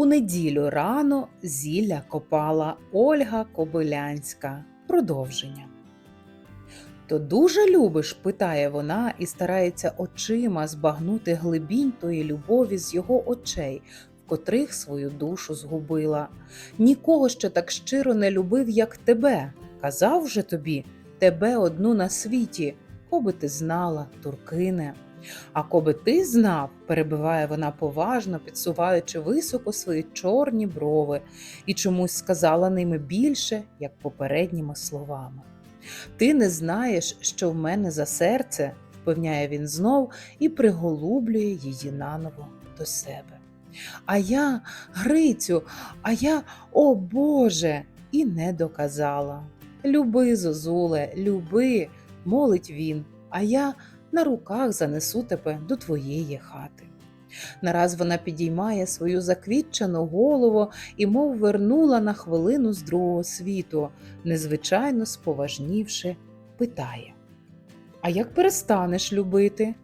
У неділю рано зілля копала Ольга Кобилянська. Продовження. То дуже любиш? питає вона і старається очима збагнути глибінь тої любові з його очей, в котрих свою душу згубила. Нікого ще так щиро не любив, як тебе. Казав же тобі, тебе одну на світі, коби ти знала, туркине. А коби ти знав, перебиває вона поважно, підсуваючи високо свої чорні брови, і чомусь сказала ними більше, як попередніми словами. Ти не знаєш, що в мене за серце, впевняє він знов і приголублює її наново до себе. А я, Грицю, а я, о Боже, і не доказала. Люби, Зозуле, люби, молить він, а я на руках занесу тебе до твоєї хати. Нараз вона підіймає свою заквітчену голову і мов вернула на хвилину з другого світу, незвичайно споважнівши, питає: А як перестанеш любити?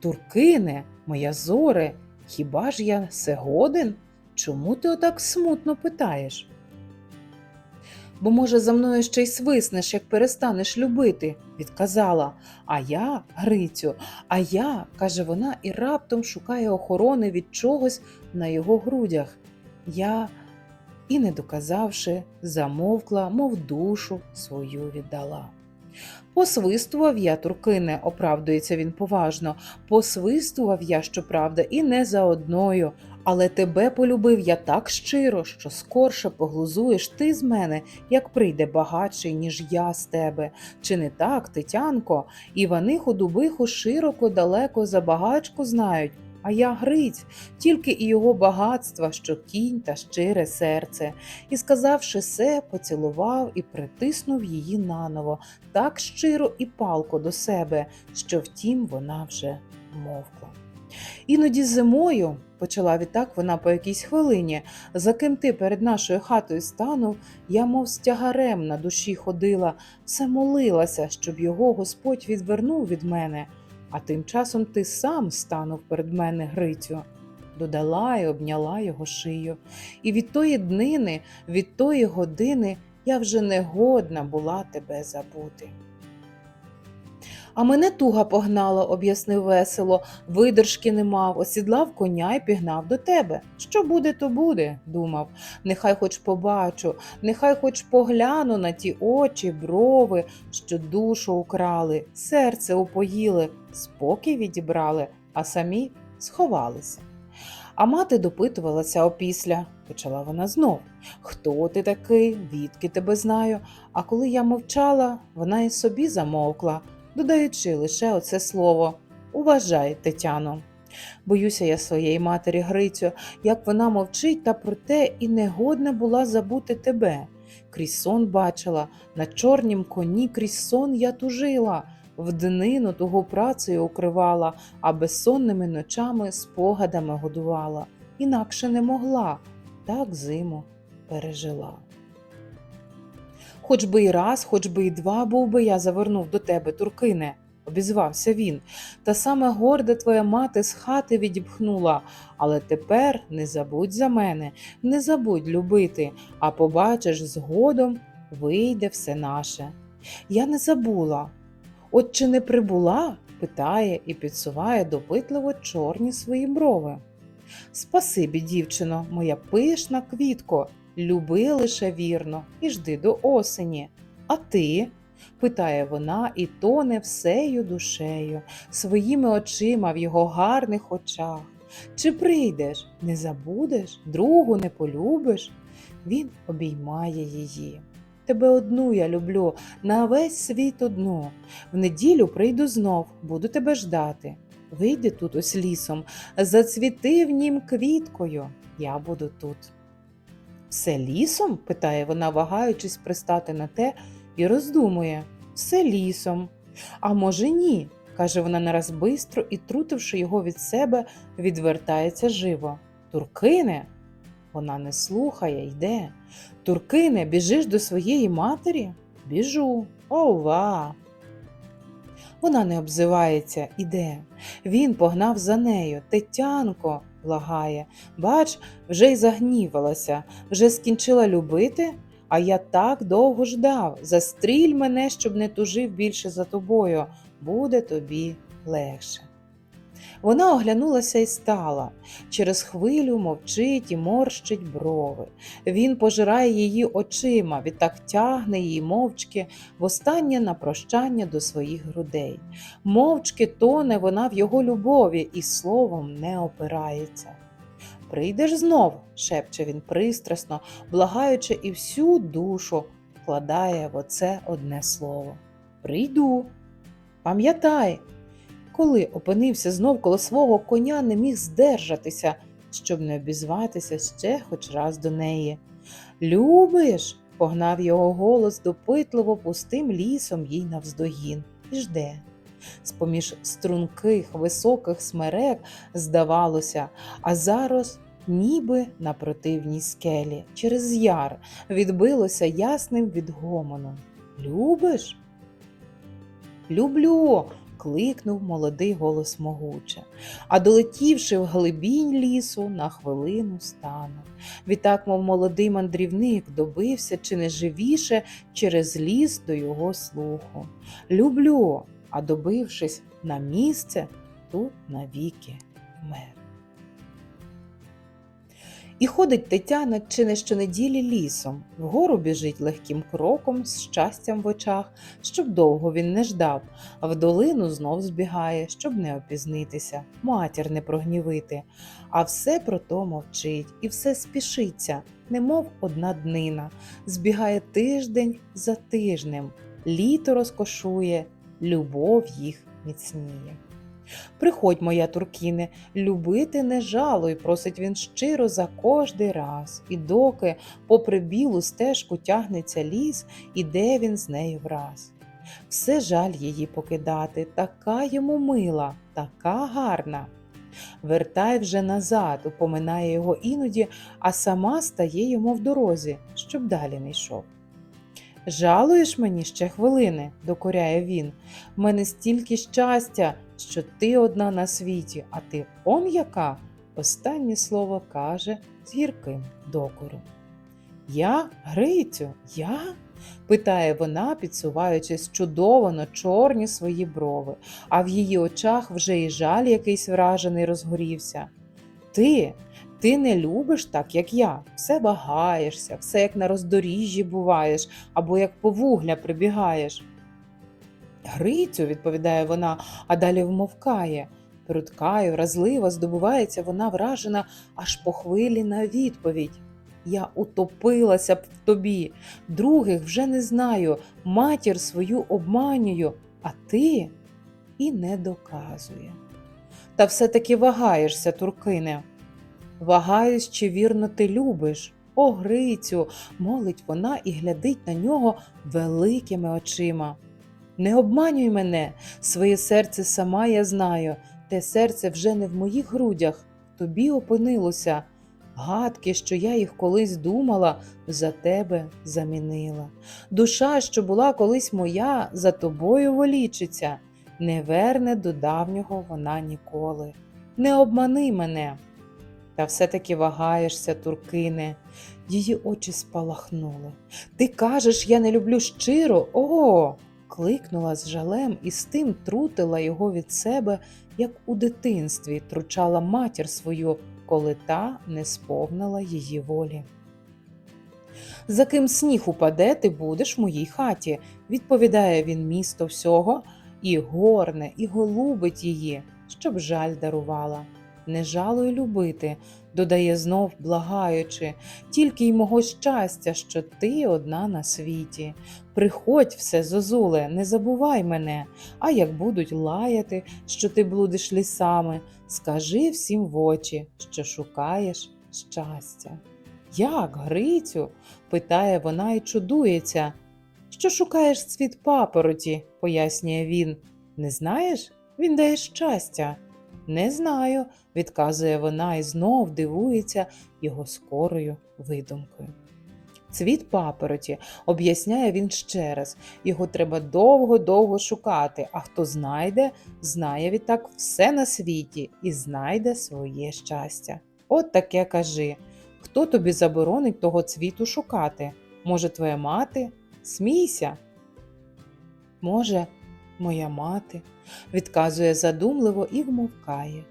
Туркине, моя зоре, хіба ж я се годен? Чому ти отак смутно питаєш? Бо, може, за мною ще й свиснеш, як перестанеш любити, відказала. А я, Грицю, а я, каже вона, і раптом шукає охорони від чогось на його грудях. Я, і не доказавши, замовкла, мов душу свою віддала. Посвистував я, Туркине, оправдується він поважно, посвистував я, щоправда, і не за одною, але тебе полюбив я так щиро, що скорше поглузуєш ти з мене, як прийде багатший, ніж я з тебе. Чи не так, Тетянко? Івани худобиху широко, далеко за багачку знають. А я Гриць, тільки і його багатства, що кінь та щире серце, і, сказавши се, поцілував і притиснув її наново, так щиро і палко до себе, що втім вона вже мовкла. Іноді зимою, почала відтак вона по якійсь хвилині, за ким ти перед нашою хатою станув, я, мов з тягарем на душі ходила, все молилася, щоб його Господь відвернув від мене, а тим часом ти сам станув перед мене Грицю. Додала і обняла його шию. І від тої днини, від тої години я вже не годна була тебе забути. А мене туга погнала, об'яснив весело, видержки не мав, осідлав коня і пігнав до тебе. Що буде, то буде, думав. Нехай хоч побачу, нехай хоч погляну на ті очі, брови, що душу украли, серце упоїли, спокій відібрали, а самі сховалися. А мати допитувалася опісля, почала вона знов. Хто ти такий, відки тебе знаю? А коли я мовчала, вона і собі замовкла додаючи лише оце слово Уважай, Тетяно. Боюся я своєї матері Грицю, як вона мовчить, та проте і негодна була забути тебе. Крізь сон бачила, на чорнім коні крізь сон я тужила, в днину того працею укривала, а безсонними ночами спогадами годувала. Інакше не могла, так зиму пережила. Хоч би і раз, хоч би і два був би я завернув до тебе, Туркине, обізвався він. Та саме горда твоя мати з хати відіпхнула. Але тепер не забудь за мене, не забудь любити, а побачиш, згодом вийде все наше. Я не забула. От чи не прибула? питає і підсуває допитливо чорні свої брови. Спасибі, дівчино, моя пишна квітко. Люби лише вірно і жди до осені. А ти? питає вона і тоне всею душею, своїми очима в його гарних очах. Чи прийдеш, не забудеш, другу не полюбиш? Він обіймає її. Тебе одну я люблю, на весь світ одну. В неділю прийду знов, буду тебе ждати. Вийди тут ось лісом, зацвіти в нім квіткою, я буду тут. Все лісом? питає вона, вагаючись пристати на те, і роздумує. Все лісом. А може, ні, каже вона нараз бистро і, трутивши його від себе, відвертається живо. Туркине, вона не слухає, йде. Туркине, біжиш до своєї матері? Біжу. Ова. Вона не обзивається, іде. Він погнав за нею. Тетянко, благає. Бач, вже й загнівалася, вже скінчила любити, а я так довго ждав. Застріль мене, щоб не тужив більше за тобою, буде тобі легше. Вона оглянулася і стала. Через хвилю мовчить і морщить брови. Він пожирає її очима, відтак тягне її мовчки востаннє на прощання до своїх грудей. Мовчки тоне вона в його любові і словом не опирається. Прийдеш знов, шепче він пристрасно, благаючи і всю душу вкладає в оце одне слово. Прийду. Пам'ятай, коли опинився знов коло свого коня, не міг здержатися, щоб не обізватися ще хоч раз до неї. Любиш? погнав його голос допитливо пустим лісом їй навздогін і жде. З-поміж струнких високих смерек, здавалося, а зараз ніби на противній скелі, через яр відбилося ясним відгомоном. Любиш? Люблю. Кликнув молодий голос могуче, а долетівши в глибінь лісу, на хвилину стану. Відтак, мов молодий мандрівник, добився чи не живіше через ліс до його слуху. Люблю, а добившись на місце, тут навіки вмер. І ходить Тетяна чи не щонеділі лісом, вгору біжить легким кроком з щастям в очах, щоб довго він не ждав, а в долину знов збігає, щоб не опізнитися, матір не прогнівити. А все про то мовчить і все спішиться, немов одна днина, збігає тиждень за тижнем, літо розкошує, любов їх міцніє. Приходь, моя туркіне, любити не жалуй, просить він щиро за кожний раз, і доки, попри білу стежку тягнеться ліс, іде він з нею враз. Все жаль її покидати, така йому мила, така гарна. Вертай вже назад, упоминає його іноді, а сама стає йому в дорозі, щоб далі не йшов. Жалуєш мені ще хвилини, докоряє він. В мене стільки щастя, що ти одна на світі, а ти он яка? Останнє слово каже з гірким докором. Я, Грицю, я? питає вона, підсуваючи чудовано чорні свої брови, а в її очах вже і жаль якийсь вражений розгорівся. Ти, ти не любиш так, як я, все вагаєшся, все як на роздоріжжі буваєш, або як по вугля прибігаєш. Грицю, відповідає вона, а далі вмовкає. Прудка і вразлива здобувається вона вражена аж по хвилі на відповідь. Я утопилася б в тобі, других вже не знаю, матір свою обманюю, а ти і не доказує. Та все-таки вагаєшся, Туркине. Вагаюсь, чи вірно ти любиш. О, Грицю, молить вона і глядить на нього великими очима. Не обманюй мене, своє серце сама я знаю, те серце вже не в моїх грудях, тобі опинилося. Гадки, що я їх колись думала, за тебе замінила. Душа, що була колись моя, за тобою волічиться, не верне до давнього вона ніколи. Не обмани мене. Та все-таки вагаєшся, туркине. Її очі спалахнули. Ти кажеш, я не люблю щиро? О! кликнула з жалем і з тим трутила його від себе, як у дитинстві тручала матір свою, коли та не сповнила її волі. За ким сніг упаде, ти будеш в моїй хаті, відповідає він місто всього, і горне, і голубить її, щоб жаль дарувала. Не жалуй любити, додає знов, благаючи, тільки й мого щастя, що ти одна на світі. Приходь все, зозуле, не забувай мене, а як будуть лаяти, що ти блудиш лісами, скажи всім в очі, що шукаєш щастя. Як, Грицю? питає вона і чудується. Що шукаєш цвіт папороті, пояснює він. Не знаєш? Він дає щастя. Не знаю, відказує вона і знов дивується його скорою видумкою. Цвіт папороті, об'ясняє він ще раз. Його треба довго-довго шукати, а хто знайде, знає відтак все на світі і знайде своє щастя. От таке кажи. Хто тобі заборонить того цвіту шукати? Може, твоя мати? Смійся. Може, моя мати, відказує задумливо і вмовкає.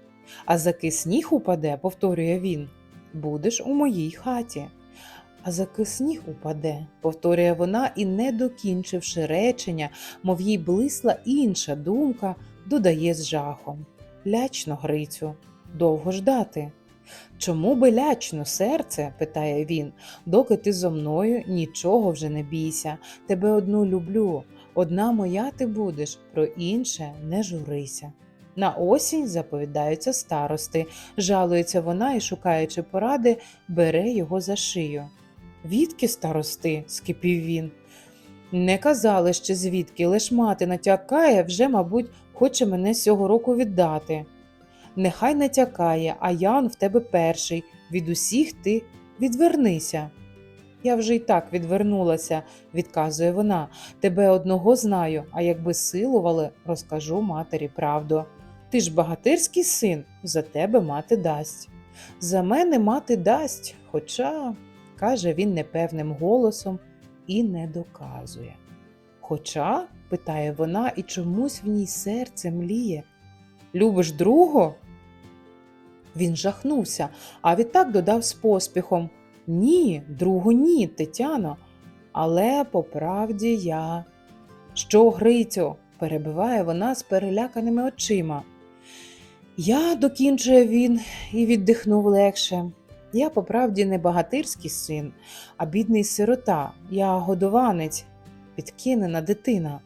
А заки сніг упаде, повторює він, будеш у моїй хаті. А заки сніг упаде, повторює вона і, не докінчивши речення, мов їй блисла інша думка, додає з жахом. Лячно, Грицю, довго ждати. Чому би лячно, серце? питає він, доки ти зо мною нічого вже не бійся, тебе одну люблю. Одна моя ти будеш, про інше не журися. На осінь заповідаються старости, жалується вона і, шукаючи поради, бере його за шию. Відки старости? скипів він. Не казали ще звідки, лиш мати натякає, вже, мабуть, хоче мене цього року віддати. Нехай натякає, а я он в тебе перший. Від усіх ти відвернися. Я вже й так відвернулася, відказує вона. Тебе одного знаю, а якби силували, розкажу матері правду. Ти ж багатирський син, за тебе мати дасть. За мене мати дасть, хоча, каже він непевним голосом і не доказує. Хоча, питає вона, і чомусь в ній серце мліє. Любиш другого? Він жахнувся, а відтак додав з поспіхом Ні, другу ні, Тетяно. Але по правді я. Що, Грицю? перебиває вона з переляканими очима. Я докінчує він і віддихнув легше. Я по правді не багатирський син, а бідний сирота, я годованець, підкинена дитина.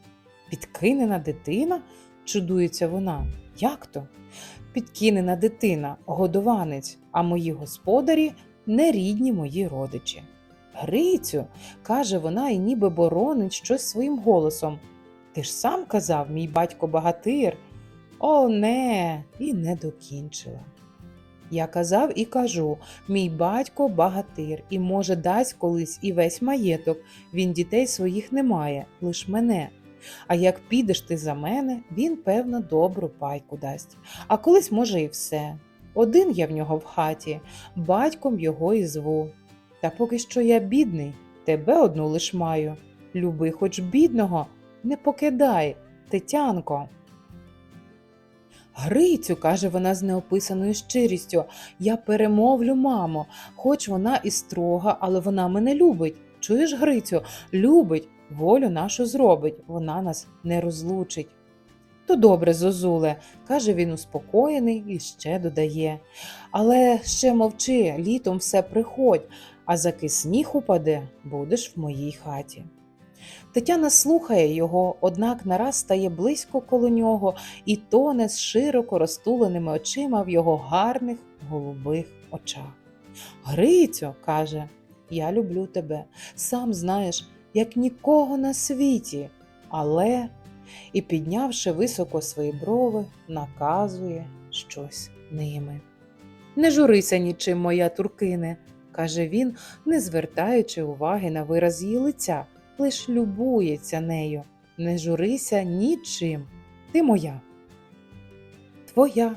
Підкинена дитина? чудується вона. Як то? Підкинена дитина, годованець, а мої господарі нерідні мої родичі. Грицю, каже вона і ніби боронить щось своїм голосом. Ти ж сам казав, мій батько багатир. О, не, і не докінчила. Я казав і кажу: мій батько багатир, і, може, дасть колись і весь маєток. Він дітей своїх не має, лиш мене. А як підеш ти за мене, він, певно, добру пайку дасть. А колись, може, і все. Один я в нього в хаті, батьком його і зву. Та поки що я бідний, тебе одну лиш маю. Люби хоч бідного, не покидай, Тетянко. Грицю, каже вона з неописаною щирістю, я перемовлю, мамо, хоч вона і строга, але вона мене любить. Чуєш, Грицю, любить, волю нашу зробить, вона нас не розлучить. То добре, Зозуле, каже він успокоєний і ще додає. Але ще мовчи, літом все приходь, а заки сніг упаде, будеш в моїй хаті. Тетяна слухає його, однак нараз стає близько коло нього і тоне з широко розтуленими очима в його гарних голубих очах. Грицю, каже, я люблю тебе, сам знаєш, як нікого на світі, але, і, піднявши високо свої брови, наказує щось ними. Не журися нічим, моя туркине, каже він, не звертаючи уваги на вираз її лиця лиш любується нею. Не журися нічим. Ти моя. Твоя.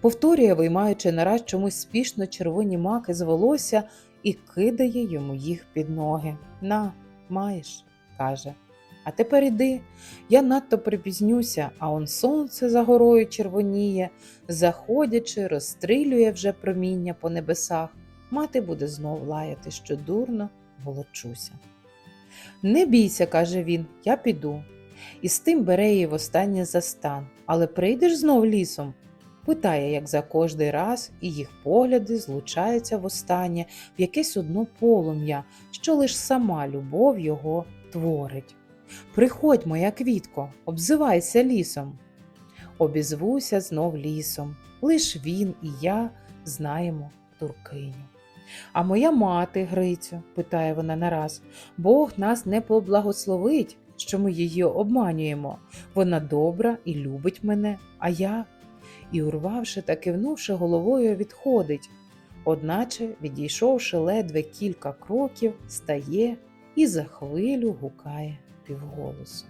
повторює, виймаючи нараз чомусь спішно червоні маки з волосся і кидає йому їх під ноги. На, маєш, каже. А тепер іди, я надто припізнюся, а он сонце за горою червоніє, заходячи, розстрілює вже проміння по небесах. Мати буде знов лаяти, що дурно волочуся. Не бійся, каже він, я піду. І з тим бере її востаннє за стан. Але прийдеш знов лісом? Питає, як за кожний раз, і їх погляди злучаються востаннє в якесь одно полум'я, що лиш сама любов його творить. Приходь, моя квітко, обзивайся лісом. Обізвуся знов лісом. Лиш він і я знаємо туркиню. А моя мати, Грицю, питає вона нараз, Бог нас не поблагословить, що ми її обманюємо. Вона добра і любить мене, а я. І, урвавши та кивнувши головою, відходить. Одначе, відійшовши ледве кілька кроків, стає і за хвилю гукає півголосом.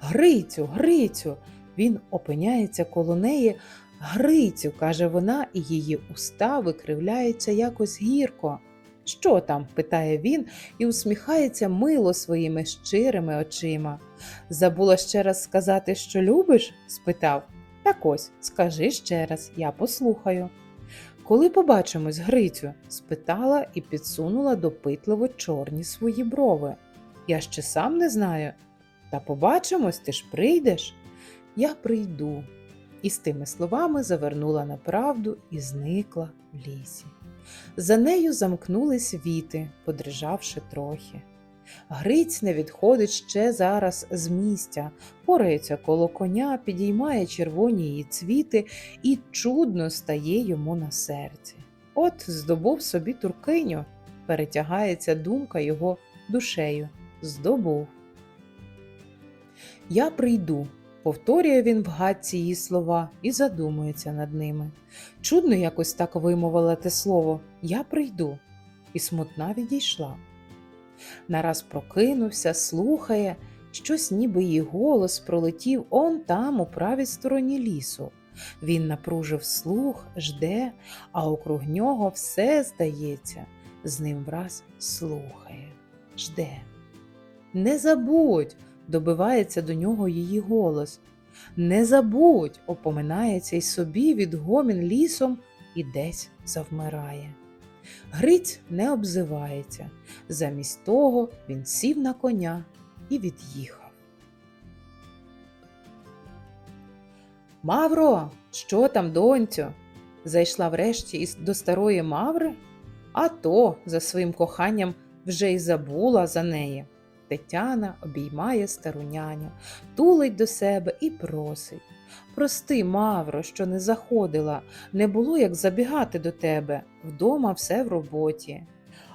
Грицю, Грицю! Він опиняється коло неї. Грицю, каже вона, і її уста викривляються якось гірко. Що там? питає він і усміхається мило своїми щирими очима. Забула ще раз сказати, що любиш? спитав. Так ось, скажи ще раз, я послухаю. Коли побачимось, Грицю? спитала і підсунула допитливо чорні свої брови. Я ще сам не знаю. Та побачимось, ти ж прийдеш. Я прийду. І з тими словами завернула на правду і зникла в лісі. За нею замкнулись віти, подрижавши трохи. Гриць не відходить ще зараз з місця, порається коло коня, підіймає червоні її цвіти і чудно стає йому на серці. От здобув собі туркиню, перетягається думка його душею. Здобув. Я прийду, повторює він в гадці її слова і задумується над ними. Чудно якось так вимовила те слово Я прийду, і смутна відійшла. Нараз прокинувся, слухає, щось ніби її голос пролетів он там, у правій стороні лісу. Він напружив слух, жде, а округ нього все здається, з ним враз слухає, жде. Не забудь, добивається до нього її голос. Не забудь, опоминається й собі відгомін лісом і десь завмирає. Гриць не обзивається. Замість того він сів на коня і від'їхав. Мавро, що там, доньцю? Зайшла врешті до старої Маври, а то за своїм коханням вже й забула за неї. Тетяна обіймає стару няню, тулить до себе і просить. Прости, Мавро, що не заходила, не було як забігати до тебе, вдома все в роботі.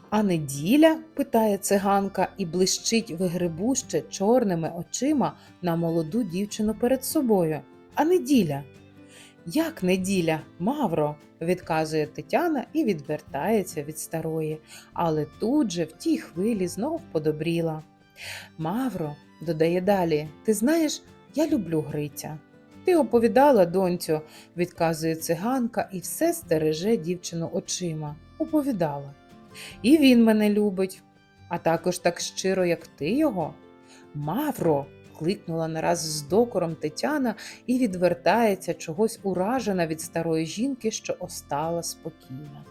А неділя? питає циганка і блищить вигрибуще чорними очима на молоду дівчину перед собою. А неділя? Як неділя, Мавро? відказує Тетяна і відвертається від старої, але тут же в тій хвилі знов подобріла. Мавро, додає далі, ти знаєш, я люблю Гриця. Ти оповідала, доньцю, відказує циганка і все стереже дівчину очима. Оповідала. І він мене любить, а також так щиро, як ти його. Мавро. кликнула нараз з докором Тетяна і відвертається чогось уражена від старої жінки, що остала спокійна.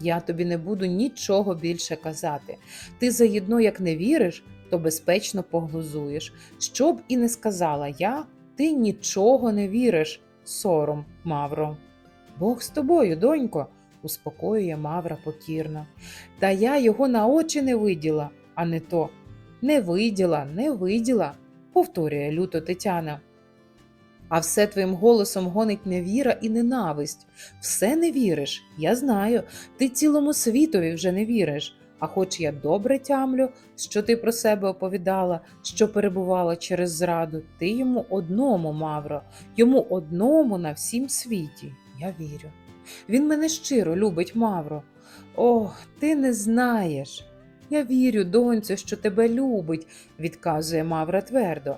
Я тобі не буду нічого більше казати. Ти заєдно, як не віриш, то безпечно поглузуєш. Що б і не сказала я, ти нічого не віриш, сором, Мавро. Бог з тобою, донько, успокоює Мавра покірно. Та я його на очі не виділа, а не то. Не виділа, не виділа, повторює люто Тетяна. А все твоїм голосом гонить невіра і ненависть. Все не віриш, я знаю, ти цілому світові вже не віриш. А хоч я добре тямлю, що ти про себе оповідала, що перебувала через зраду, ти йому одному, Мавро, йому одному на всім світі. Я вірю. Він мене щиро любить, Мавро. Ох, ти не знаєш. Я вірю, доньцю, що тебе любить, відказує Мавра твердо.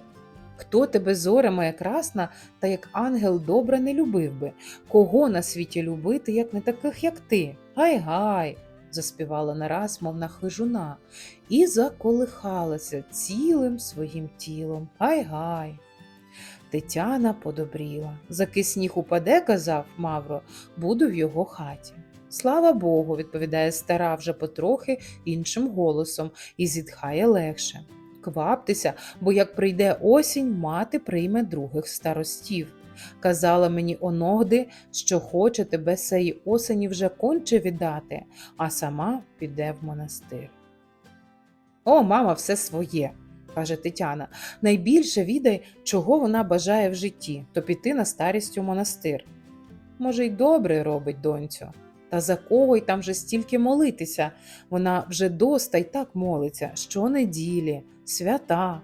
Хто тебе зоре моя красна, та як ангел добре не любив би? Кого на світі любити, як не таких, як ти? Гай-гай заспівала нараз, мов на хижуна, і заколихалася цілим своїм тілом. Гай-гай. Тетяна подобріла. Заки сніг упаде, казав Мавро, буду в його хаті. Слава Богу, відповідає стара вже потрохи іншим голосом і зітхає легше. Кваптеся, бо як прийде осінь, мати прийме других старостів. Казала мені оногди, що хоче тебе сеї осені вже конче віддати, а сама піде в монастир. О, мама, все своє, каже Тетяна. Найбільше відай, чого вона бажає в житті, то піти на старість у монастир. Може, й добре робить доньцю. Та за кого й там же стільки молитися? Вона вже доста й так молиться, щонеділі, свята.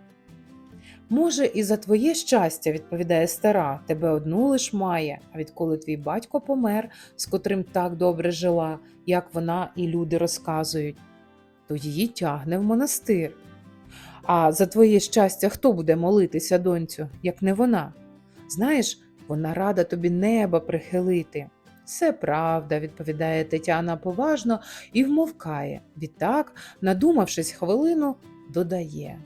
Може, і за твоє щастя, відповідає стара, тебе одну лиш має, а відколи твій батько помер, з котрим так добре жила, як вона і люди розказують, то її тягне в монастир. А за твоє щастя, хто буде молитися, донцю, як не вона? Знаєш, вона рада тобі неба прихилити. Все правда, відповідає Тетяна поважно і вмовкає. Відтак, надумавшись хвилину, додає.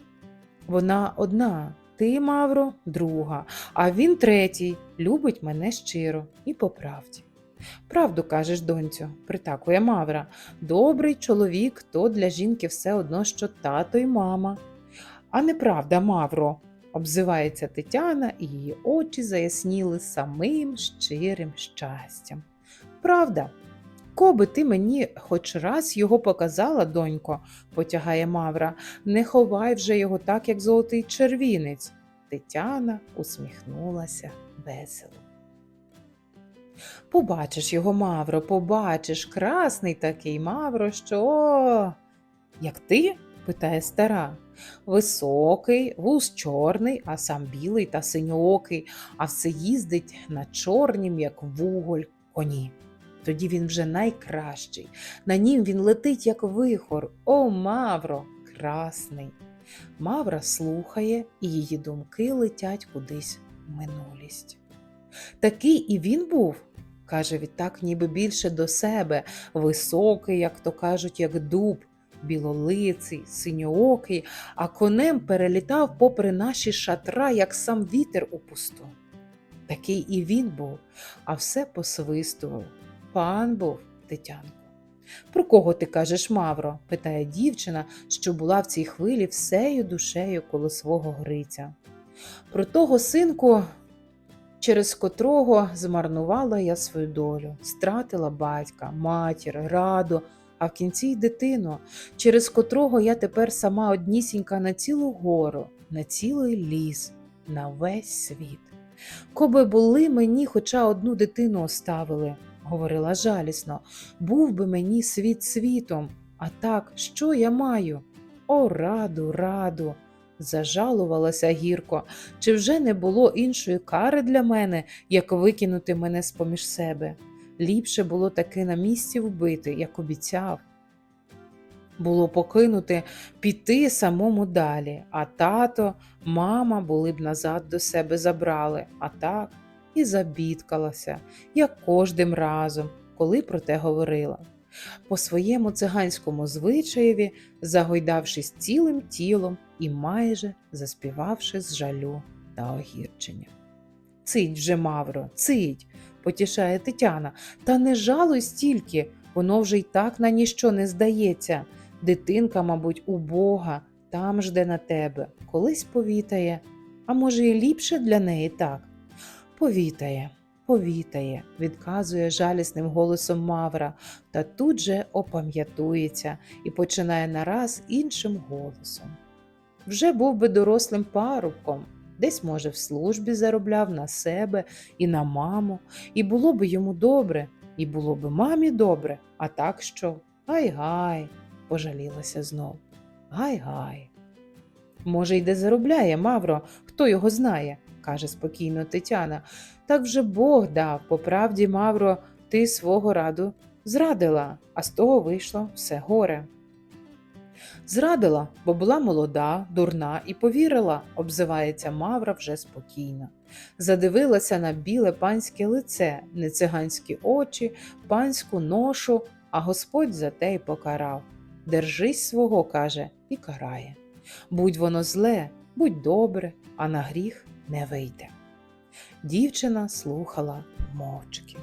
Вона одна, ти, Мавро, друга, а він третій, любить мене щиро і по правді. Правду кажеш, донцю, притакує Мавра. Добрий чоловік то для жінки все одно, що тато й мама. А неправда, Мавро, обзивається Тетяна, і її очі заясніли самим щирим щастям. Правда, коби ти мені хоч раз його показала, донько, потягає Мавра, не ховай вже його так, як золотий червінець. Тетяна усміхнулася весело. Побачиш його, Мавро, побачиш, красний такий Мавро, що. Як ти? питає стара. Високий, вуз чорний, а сам білий та синьоокий, а все їздить на чорнім, як вуголь, коні. Тоді він вже найкращий. На нім він летить, як вихор. О, Мавро, красний. Мавра слухає, і її думки летять кудись в минулість. Такий і він був, каже відтак, ніби більше до себе, високий, як то кажуть, як дуб, білолиций, синьоокий, а конем перелітав попри наші шатра, як сам вітер у пусту. Такий і він був, а все посвистував. Пан був, Тетянко. Про кого ти кажеш, Мавро? питає дівчина, що була в цій хвилі всею душею коло свого Гриця. Про того синку, через котрого змарнувала я свою долю, стратила батька, матір, раду, а в кінці й дитину, через котрого я тепер сама однісінька на цілу гору, на цілий ліс, на весь світ. Коби були мені хоча одну дитину оставили, говорила жалісно, був би мені світ світом, а так, що я маю? О, раду, раду. Зажалувалася гірко, чи вже не було іншої кари для мене, як викинути мене з поміж себе? Ліпше було таки на місці вбити, як обіцяв. Було покинути, піти самому далі, а тато, мама були б назад до себе забрали, а так і забідкалася, як кожним разом, коли про те говорила. По своєму циганському звичаєві, загойдавшись цілим тілом і майже заспівавши з жалю та огірчення. Цить вже, Мавро, цить, потішає Тетяна, та не жалуй стільки, воно вже й так на ніщо не здається. Дитинка, мабуть, убога, там жде на тебе, колись повітає, а може, і ліпше для неї так. Повітає, повітає, відказує жалісним голосом Мавра, та тут же опам'ятується і починає нараз іншим голосом. Вже був би дорослим парубком, десь, може, в службі заробляв на себе і на маму, і було би йому добре, і було би мамі добре, а так що гай-гай, пожалілася знов. Гай-гай. Може, й де заробляє Мавро, хто його знає, каже спокійно Тетяна. Так вже Бог дав, по правді, Мавро, ти свого раду зрадила, а з того вийшло все горе. Зрадила, бо була молода, дурна і повірила, обзивається Мавра вже спокійно. Задивилася на біле панське лице, не циганські очі, панську ношу, а Господь за те й покарав. Держись свого, каже, і карає. Будь воно зле, будь добре, а на гріх не вийде. Дівчина слухала мовчки.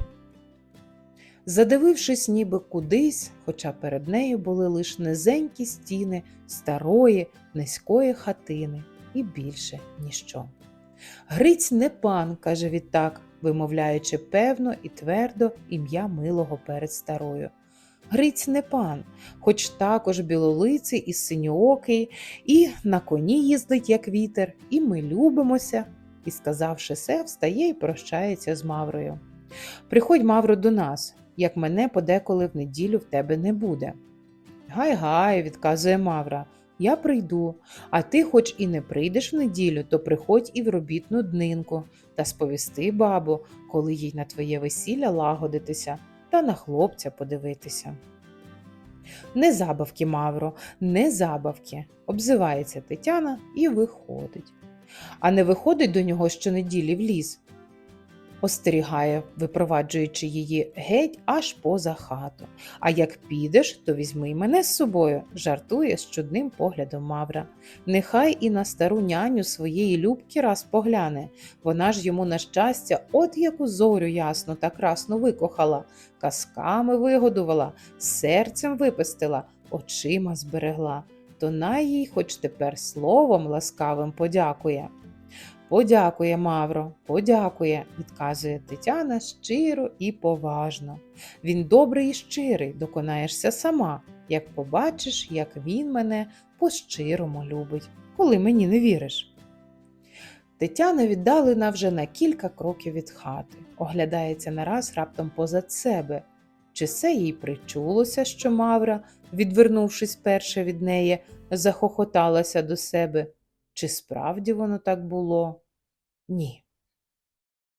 Задивившись ніби кудись, хоча перед нею були лише низенькі стіни старої, низької хатини і більше ніщо. Гриць не пан, каже відтак, вимовляючи певно і твердо ім'я милого перед старою. Гриць не пан, хоч також білолиций і синьоокий, і на коні їздить, як вітер, і ми любимося. І, сказавши се, встає і прощається з Маврою. Приходь, Мавро, до нас, як мене подеколи в неділю в тебе не буде. Гай гай, відказує Мавра, я прийду, а ти, хоч і не прийдеш в неділю, то приходь і в робітну днинку та сповісти бабу, коли їй на твоє весілля лагодитися та на хлопця подивитися. Не забавки, Мавро, не забавки, обзивається Тетяна і виходить. А не виходить до нього щонеділі в ліс, остерігає, випроваджуючи її геть аж поза хату. А як підеш, то візьми мене з собою, жартує з чудним поглядом Мавра. Нехай і на стару няню своєї любки раз погляне. Вона ж йому на щастя, от яку зорю ясну та красну викохала, казками вигодувала, серцем випестила, очима зберегла. То най їй хоч тепер словом ласкавим подякує. Подякує, Мавро, подякує, відказує Тетяна щиро і поважно. Він добрий і щирий, доконаєшся сама, як побачиш, як він мене по-щирому любить, коли мені не віриш. Тетяна віддалена вже на кілька кроків від хати, оглядається нараз раптом позад себе. Чи це їй причулося, що Мавра, відвернувшись перше від неї, захохоталася до себе? Чи справді воно так було? Ні.